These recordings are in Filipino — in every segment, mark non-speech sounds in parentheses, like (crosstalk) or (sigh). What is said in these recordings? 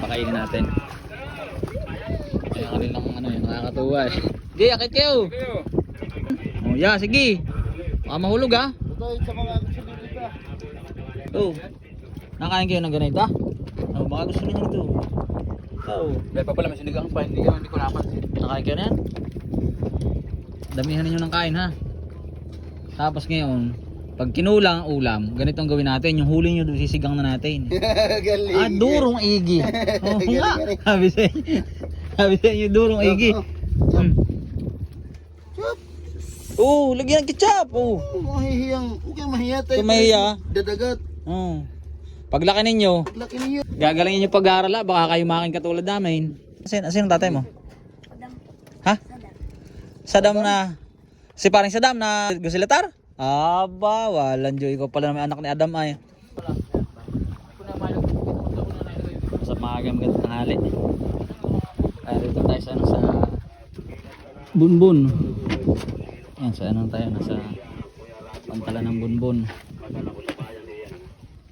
Pakainin natin. Kaya ka rin lang ano yun, nakakatuwa eh. Sige, akit kayo. Oh, yeah, sige. Baka mahulog ah. Mga kusilita. Oh. Nakain kayo ng ganito? Oh, baka gusto niyo ito. Oh. Dahil pa pala may sinigang pa, hindi, hindi ko napansin. Nakain kayo na yan? Damihan ninyo ng kain ha. Tapos ngayon, pag kinulang ang ulam, ganito ang gawin natin. Yung huli nyo, sisigang na natin. (laughs) Galing. ah, durong igi. (laughs) Oo nga. Sabi sa inyo. Sabi sa inyo, durong igi. Hmm. Oo, lagyan ng ketchup. Oo. Mahihiyang, huwag kayong mahiya tayo. Mahiya. Dadagat. Oo. Paglaki ninyo, Laki niyo. gagalangin nyo pag-aaral ah. Baka kayo makin katulad namin. Asin, asin ang tatay mo? Ha? Sadam na. Si paring Sadam na gusilatar? Aba, walang joy ko pala na may anak ni Adam ay. Sa magang magandang tanghali. Ay, rito tayo sa ano sa Bunbun. Yan, sa ano tayo, nasa pantalan ng Bunbun.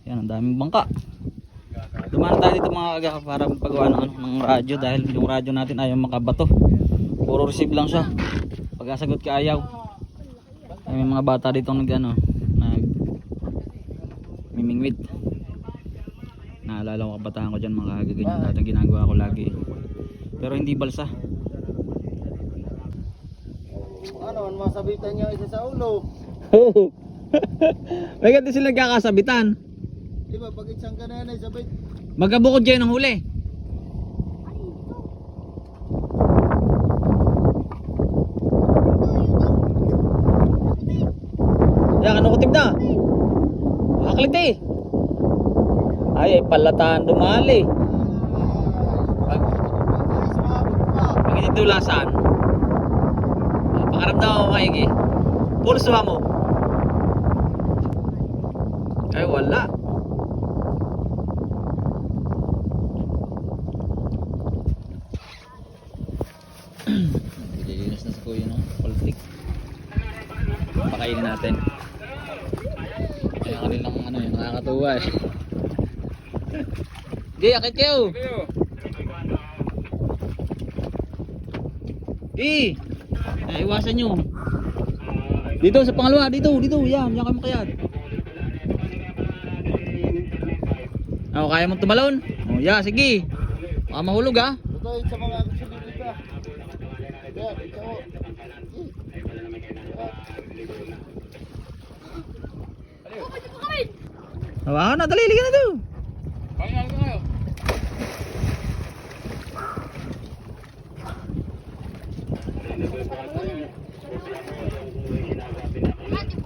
Yan, ang daming bangka. Dumaan tayo dito mga kaga para pagawa ng, ano, ng radyo dahil yung radyo natin ayaw makabato. Puro receive lang siya. Pagkasagot ka ayaw. Ay, may mga bata dito nag ano, nag mimingwit. Naalala ko kabataan ko dyan mga kagaganyan dati ginagawa ko lagi. Pero hindi balsa. Ano, masabitan niya isa sa ulo. Oo. (laughs) may ganito sila kakasabitan. Di ba, pag isang ka na yan ay sabit. Magkabukod dyan ng huli. Yan, ano kutib na? Aklit eh. Ay, ay palataan dumali. Pag, pag ah, pakaramdam ako maigi. Pulso mo. Ay, wala. Nililinis na sa no? Poltik. Pakainin natin. Kaya ka rin lang ano yun, nakakatuwa eh. Gay, akit kayo! Eh! Ay, iwasan nyo. Dito sa pangalawa, dito, dito, yan, yan kayo makayat. Oh, kaya mong tumalon? Oh, yeah, sige. Baka mahulog ah. Ito sa mga kusilita. Kaya, ikaw. Hawakan na, dali, ligan na to. Pangal ko ngayon.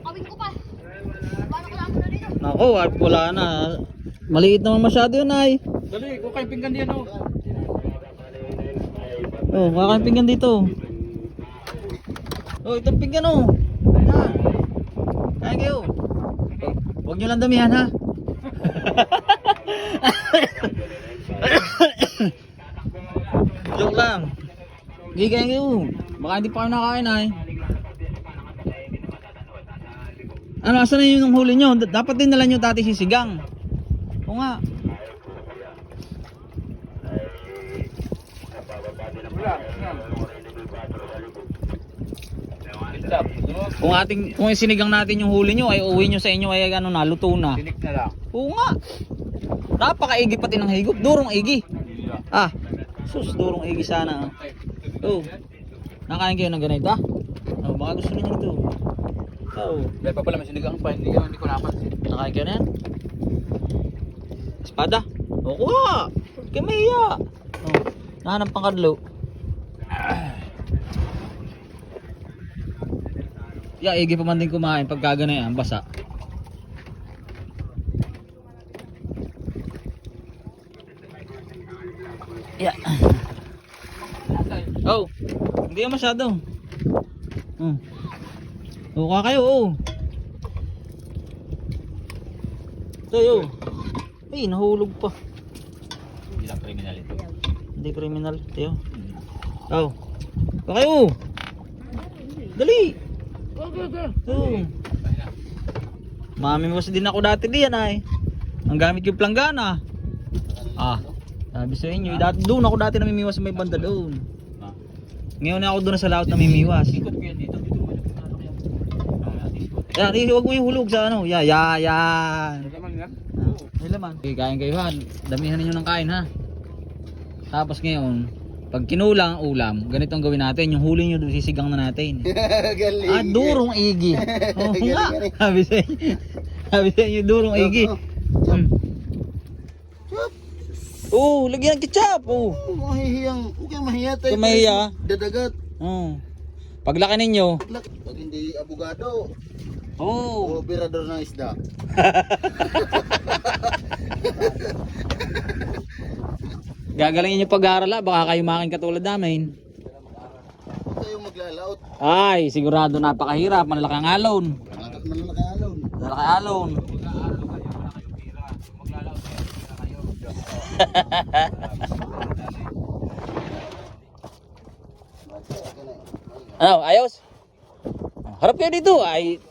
Kawin ko pa. Paano ko lang muna dito? Nako, at wala na. Maliit naman masyado yun ay. Dali, kung kayo pinggan diyan oh. Oh, wala kang pinggan dito. Oh, itong pinggan oh. Kaya kayo. Huwag nyo lang damihan ha. (coughs) Joke lang. Hindi kaya kayo. Baka hindi pa kayo nakain ay. Ano, asan na yun yung huli nyo? Dapat din nila nyo dati sisigang. Oo nga. Kung ating kung sinigang natin yung huli nyo ay uwi nyo sa inyo ay ano na luto na. Tinik na lang. Oo nga. Napakaigi pati ng higop. Durong igi. Ah. Sus, durong igi sana. Oh. Nakain kayo ng ganito? ah? Oh, baka gusto niyo ito. Oh. Dahil pa pala may sinigang pa, hindi, hindi ko napansin. Nakain kayo na yan? Espada? O, kuha! Kaya may iya. Oh. Nahanap pang kadlo. Ya, igi pa man din kumain pag kagana yan, basa. Yeah. Oh, hindi masyado. Hmm. Oh, kuha kayo, oh. Oh. Ay, nahulog pa. Hindi lang criminal ito. Hindi criminal, tiyo. Oh. Kuha kayo. Dali. Oh. Mami mo din ako dati diyan ay. Ang gamit yung planggana. Ah. Sabi sa inyo, dati, doon ako dati namimiwas sa may banda doon. Ngayon na ako doon sa laot namimiwas. Ikot ko yan dito. Yan, huwag mo yung hulog sa ano. Ya, ya, nga. May laman. Okay, kain kayo ha. Damihan ninyo ng kain ha. Tapos ngayon, pag kinulang ang ulam, ganito ang gawin natin. Yung huli nyo, sisigang na natin. (laughs) Galing. ah, durong igi. (laughs) Oo nga. Sabi sa inyo. Sabi sa inyo, durong igi. Hmm. Oo, lagyan ng ketchup. Oo. Oh, mahihiyang. Huwag kayong mahiya tayo. Mahiya. Dadagat. Oo. Paglaki ninyo, Pag hindi abogado, oo. operador ng isda. (laughs) Gagalingin nyo pag-aaral baka kayo makin katulad namin. Kayong maglalaot. Ay, sigurado napakahirap, malaki ang alon. Anak man lang nakaalon. Malaki alon. Ano, ayos? Harap kayo dito. Ay,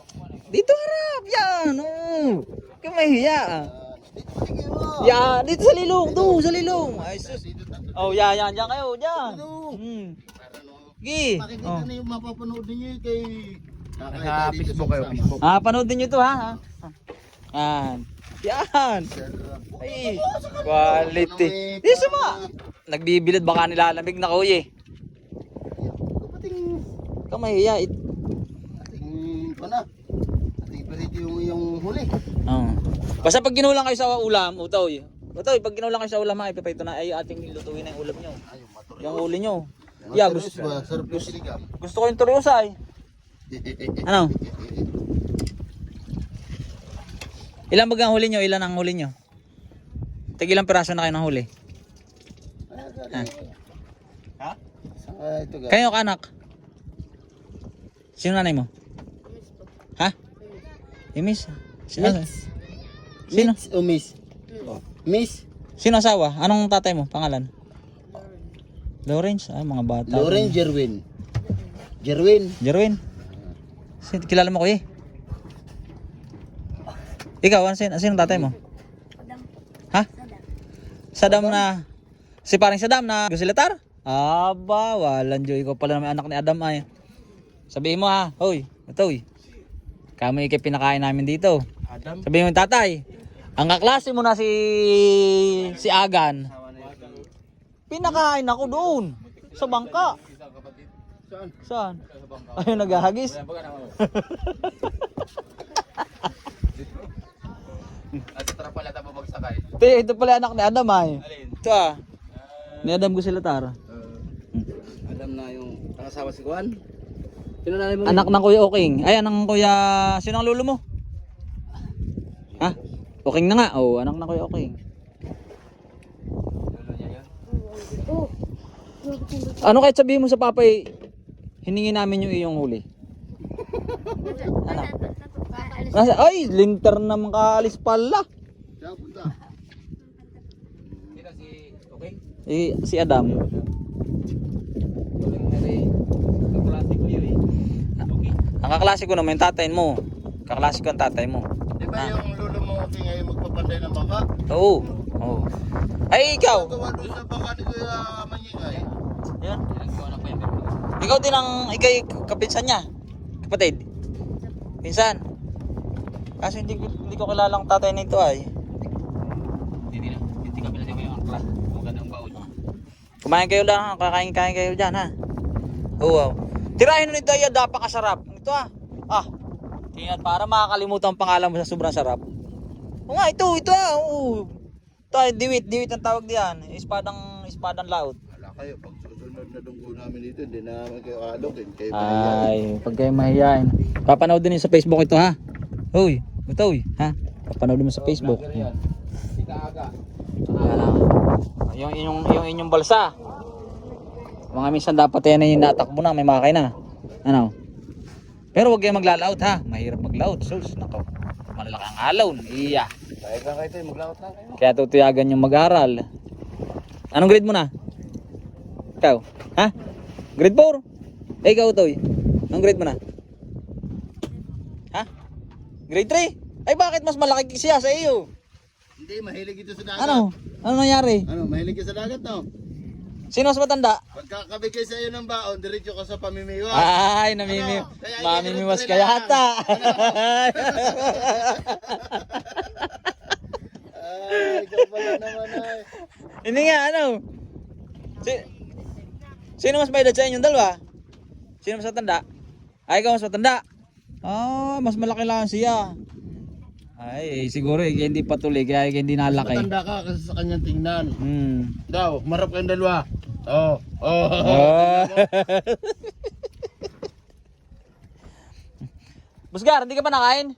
dito harap. Yan. Oh. Kaya mahiya. Yan, dito sa lilong. Doon, sa lilong. Ay, sus. Dito tayo. Oh, yan, yan. Diyan kayo. Diyan. Hmm. Makikita Oh. na yung mapapanood ninyo eh, kay... Sa Facebook kayo, Facebook. Ah, panoodin nyo to ha. Yan. Yan. Ay, quality. Di suma. Nagbibilad baka nilalamig na kuya eh. Kapating... Ikaw mahiya. It. Ating... Pana. Ating perito yung, yung huli. Oh. Basta pag ginulang kayo sa ulam, utoy. Utoy, pag ginulang kayo sa ulam ha, ipapito na ay ating lutuin na yung ulam nyo. Ay, yung maturi. Yung uli nyo. Yeah, gusto, ba? Sarap yung siligam. gusto ko yung turyosay. (laughs) Ano? Ilan bagang huli nyo? Ilan ang huli nyo? Tig ilang piraso na kayo ng huli? Ha? Saka ito ga. Kayo anak? Sino nanay mo? Ha? Imis? Sino? Sino? Miss o miss? Oh. Miss? Sino asawa? Anong tatay mo? Pangalan? Lawrence? Ay, mga bata. Lauren Jerwin. Jerwin. Jerwin? Sin- Kilala mo ko eh? Ikaw, ano, sin- sino tatay mo? Ha? Sadam na... Si paring Sadam na Gusilatar? Aba, walang Diyo. Ikaw pala naman anak ni Adam ay. Sabihin mo ha, hoy, itoy. Kami ikay pinakain namin dito. Adam. Sabihin mo tatay, ang kaklase mo na si si Agan. Pinakain ako doon sa bangka. Saan? Saan? Ayun naghahagis. At magsakay. Te, ito pala anak ni Adam ay. Ito ah. Ni Adam Gusilatar. Alam na yung pangasawa si Juan. Sino mo? Anak ng Kuya Oking. Ay, anak ng Kuya... Sino ang lolo mo? Ha? Oking na nga. Oh, anak ng Kuya Oking. Ano kahit sabihin mo sa papay, hiningi namin yung iyong huli. Ano? Nasa, ay, linter na makaalis pala. Saan punta? Sino si Okay? Eh, si Adam. Kaklase ko yun eh. Okay. Ang kaklase ko naman yung tatay mo. Kaklase ko ang tatay mo. Di ba yung lolo mo kasi ngayon magpapantay ng baka? Oo. Oo. Ay, ikaw. Gawa doon sa baka ni Kuya Manyingay. Yan. Ikaw din ang ikay kapinsan niya. Kapatid. Pinsan. Kaso hindi, ko- hindi ko kilalang tatay nito ay. Hindi na. Hindi ka pala yung angkla. Magandang baon. Kumain kayo lang, kakain-kain kayo dyan ha. Oo. wow. Tirahin nyo nito ay napakasarap. Ito ah. Ah. Tingnan para makakalimutan ang pangalan mo sa sobrang sarap. Oo nga, ito, ito ah. Oo. Ito ay diwit, diwit ang tawag diyan. Espadang, espadang laut. Wala kayo, pag susunod na dunggo namin dito, hindi na namin kayo alokin. Kayo Ay, pag kayo mahihain. Papanood din sa Facebook ito ha. Uy, ito uy, ha? Papanood mo sa Facebook. Yan. Ika aga. Ah. Yung inyong yung inyong balsa. Mga minsan dapat yan ay natakbo na, may makay na. Ano? Pero wag kayong maglalaot ha. Mahirap maglaot. Sus, nako. Malalaki ang alaw. Iya. Kaya lang kayo tayo, maglakot lang kayo. Kaya tutuyagan yung mag-aral. Anong grade mo na? Ikaw? Ha? Grade 4? Eh, ikaw, Toy. Anong grade mo na? Ha? Grade 3? Ay, bakit mas malaki siya sa iyo? Hindi, mahilig ito sa dagat. Ano? Ano nangyari? Ano, mahilig ka sa dagat, no? Sino mas matanda? Pagkakabigay sa iyo ng baon, diretso ka sa pamimiwa. Ay, namimi Ano? Kaya mamimiwas ka yata. Ay, ikaw pala naman ay. Hindi nga, ano? Si Sino mas bayad sa inyong dalawa? Sino mas matanda? Ay, ikaw mas matanda. Ah, mas malaki lang siya. Ay, siguro eh, hindi patuloy, kaya hindi nalaki. Matanda ka kasi sa kanyang tingnan. Hmm. Daw, marap kayong dalawa. Oh, oh. Ah. (laughs) Busgar, hindi ka pa nakain?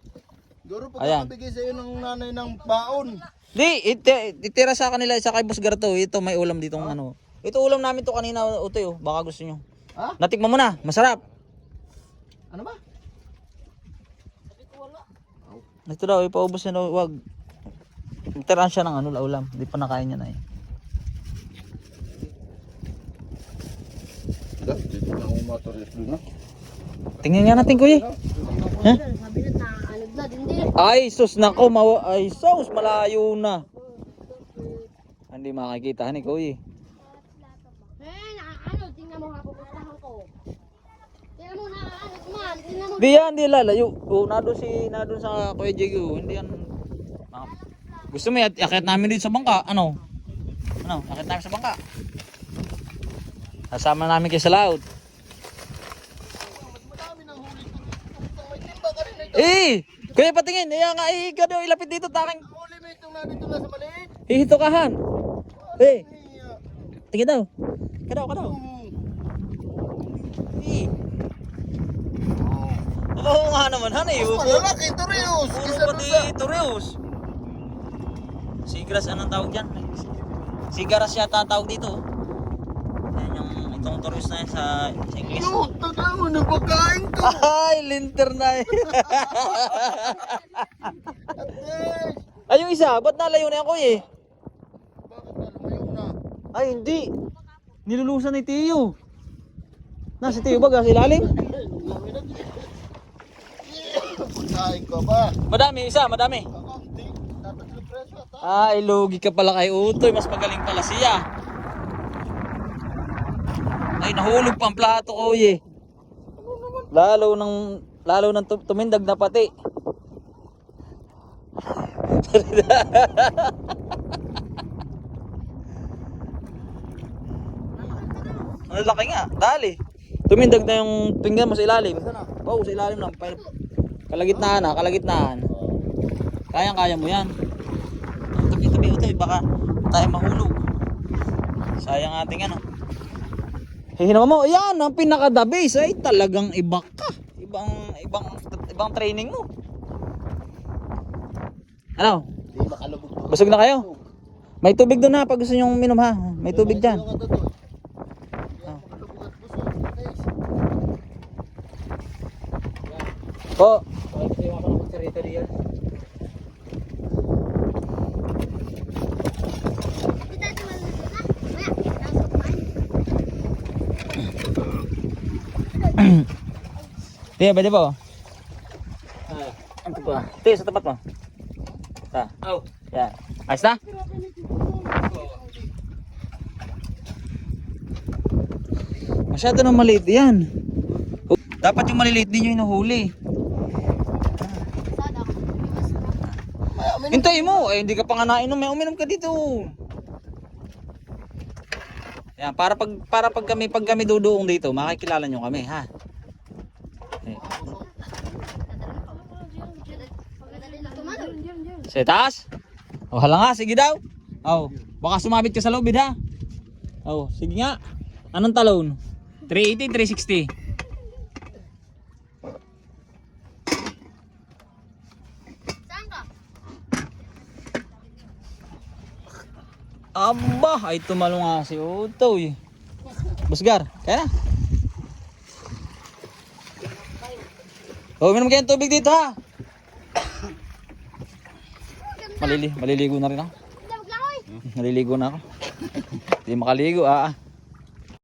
Siguro Ayan. pagkakabigay sa iyo ng nanay ng baon. Di, iti, itira sa kanila sa kay Busgar to. Ito may ulam dito ano. Ito ulam namin to kanina, utoy oh. Baka gusto nyo. Ha? Natikman mo na, masarap. Ano ba? Ito daw, ipaubos na daw, wag. Tirahan siya ng ano, ulam. Hindi pa nakain niya na eh. Maturis doon, no? Tingnan nga natin, kuya. Ha? Ay, sus, nako, mawa, ay, sus, malayo na. Hindi makikita ni kuya. Eh. Di yan, di lalayo. Oh, nado si, nado sa Kuya Jigo. Hindi yan. Ah, Gusto mo, akit namin dito sa bangka. Ano? Ano? Akit namin sa bangka. Kasama namin kay Salaud. Eh! Kuya patingin, iya nga, eh, ka daw, ilapit dito, taking, Huli mo itong nandito na sa maliit. hihito kahan. Eh, tingin daw. Kadaw, kadaw. Eh. Oo nga naman, han eh. Malalaki, Torios. Puro Isa pa doon di sa... Toreos. Sigras anong tawag dyan? Sigaras yata ang tawag dito. Yung itong Toreos na yan sa, sa English. Yo, taga mo na pagkain ko. Ay, linter na eh. Ay, yung isa, ba't nalayo na yan kuya eh? bakit na lumayo na? Ay, hindi. Nilulusan ni Tiyo. Nasa Tiyo ba? Sa ilalim? Pagkain ko ba? Madami, isa, madami. Kakunti. Tatatlo preso ata. Ay, lugi ka pala kay Utoy. Mas magaling pala siya. Ay, nahulog pa ang plato ko, eh. Lalo nang, lalo nang tum- tumindag na pati. (laughs) Ang laki nga, dali. Tumindag na yung pinggan mo sa ilalim. Oo, sa ilalim lang. Kalagitnaan na, kalagitnaan. Kayang kaya mo yan. Tabi-tabi eh, baka tayo mahulog. Sayang ating ano. Hihinawa mo, ayan, ang pinaka the base ay talagang iba ka. Ibang, ibang, ibang training mo. Ano? Busog na kayo? May tubig doon ha, pag gusto nyo minom ha. May tubig. Ano ka to, to? Di ako makalubog at busog. Guys. Po. Hindi tayo tumalun na. Maya, nasa kumain. Tiyo, pwede po. Ano pa? Tiyo, sa tapat mo. Ta. Oh. Yan. Ayos na? Masyado na maliit yan. Dapat yung maliliit din yung inuhuli. Sada ako. Hintay mo, eh hindi ka pa nga nainom, eh uminom ka dito. Yan, para pag para pag kami pag kami duduong dito, makikilala nyo kami, ha. Eh, Pagkadali na tumalun. Sa taas? Oh, hala nga, sige daw. Oh, baka sumabit ka sa lubid ha. Oh, sige nga. Anong talon? 380, 360. Saan ka? Aba, ay tumalo nga si Utoy. Busgar, kaya na. Oh, minum kayo tubig dito ha. Malili, maliligo na rin ako. Maliligo na ako. (laughs) Hindi makaligo ah. ah.